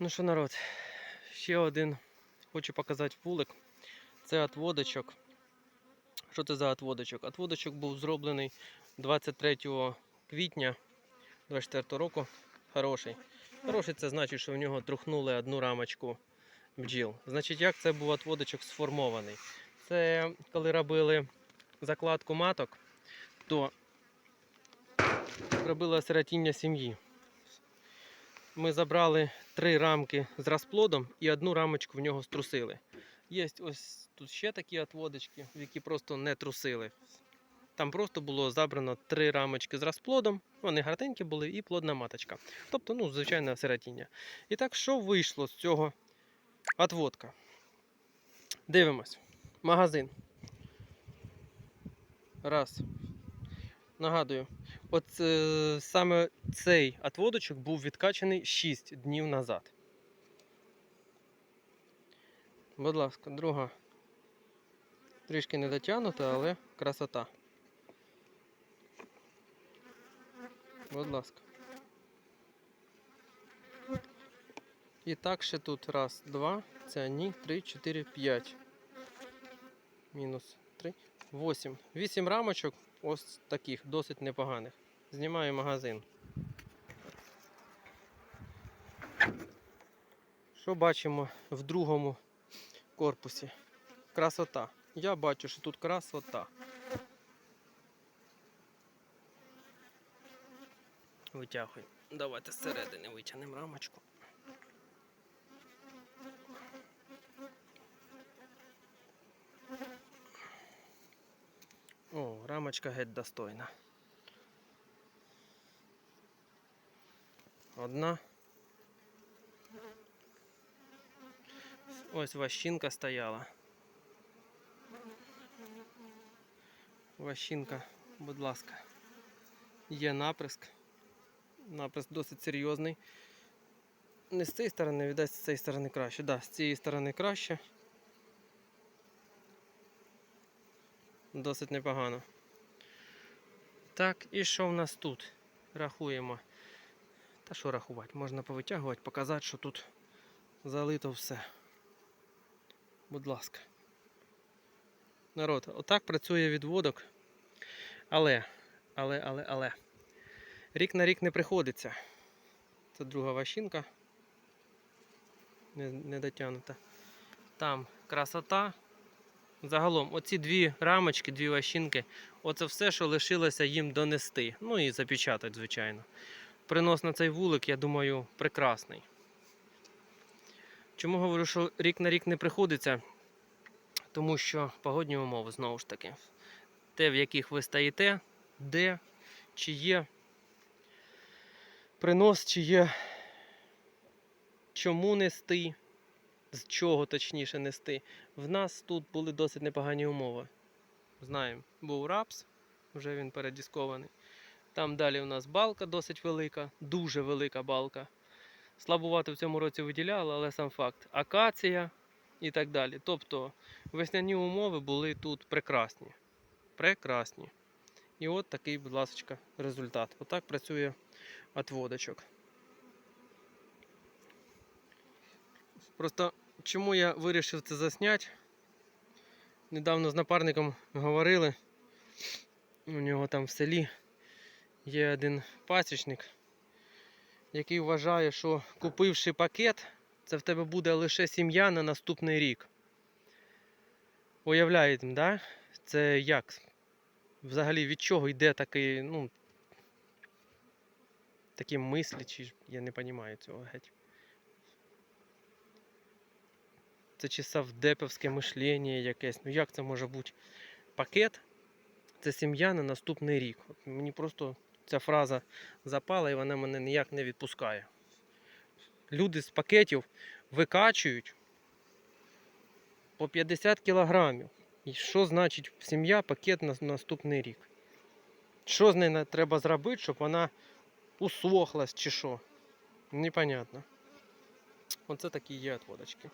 Ну що, народ, ще один хочу показати вулик. Це отводочок. Що це за отводочок? Отводочок був зроблений 23 квітня 24 року. Хороший. Хороший це значить, що в нього трухнули одну рамочку бджіл. Значить, як це був отводочок сформований? Це коли робили закладку маток, то робили осиротіння сім'ї. Ми забрали три рамки з розплодом і одну рамочку в нього струсили. Є ось тут ще такі отводочки, в які просто не трусили. Там просто було забрано три рамочки з розплодом, вони гарненькі були, і плодна маточка. Тобто, ну, звичайне осиротіння. І так, що вийшло з цього отводка? Дивимось. Магазин. Раз. Нагадую, от е, саме цей отводочок був відкачаний 6 днів назад. Будь ласка, друга. Трішки не дотягнута, але красота. Будь ласка. І так ще тут раз, два, це ні, три, чотири, п'ять. Мінус три, восім. Вісім рамочок ось таких, досить непоганих. Знімаю магазин. Що бачимо в другому корпусі? Красота. Я бачу, що тут красота. Витягуй. Давайте зсередини витягнемо рамочку. Рамочка геть достойна. Одна. Ось ващинка стояла. Ващинка, будь ласка. Є наприск. Наприск досить серйозний. Не з цієї сторони, віддасть з цієї сторони краще. Да, з цієї сторони краще. Досить непогано. Так, і що в нас тут? Рахуємо. Та що рахувати? Можна повитягувати, показати, що тут залито все. Будь ласка. Народ, отак працює відводок. Але, але, але, але. Рік на рік не приходиться. Це друга ващинка. Не, не дотягнута. Там красота. Загалом, оці дві рамочки, дві ващинки, оце все, що лишилося їм донести. Ну і запечатати, звичайно. Принос на цей вулик, я думаю, прекрасний. Чому говорю, що рік на рік не приходиться? Тому що погодні умови знову ж таки. Те, в яких ви стоїте, де, чи є принос, чи є чому нести, з чого точніше нести. В нас тут були досить непогані умови. Знаємо, був рапс, вже він передіскований. Там далі у нас балка досить велика, дуже велика балка. Слабувати в цьому році виділяли, але сам факт. Акація і так далі. Тобто весняні умови були тут прекрасні. Прекрасні. І от такий, будь ласка, результат. Отак працює отводочок. Просто чому я вирішив це засняти? Недавно з напарником говорили. У нього там в селі є один пасічник, який вважає, що купивши пакет, це в тебе буде лише сім'я на наступний рік. Уявляєте, да? Це як? Взагалі від чого йде такий, ну, такі мислі, чи я не розумію цього геть. Це чи савдеповське мишлення якесь. Ну як це може бути? Пакет це сім'я на наступний рік. От мені просто ця фраза запала і вона мене ніяк не відпускає. Люди з пакетів викачують по 50 кілограмів. І що значить сім'я пакет на наступний рік? Що з нею треба зробити, щоб вона усохлась чи що? Непонятно. Оце такі є отводочки.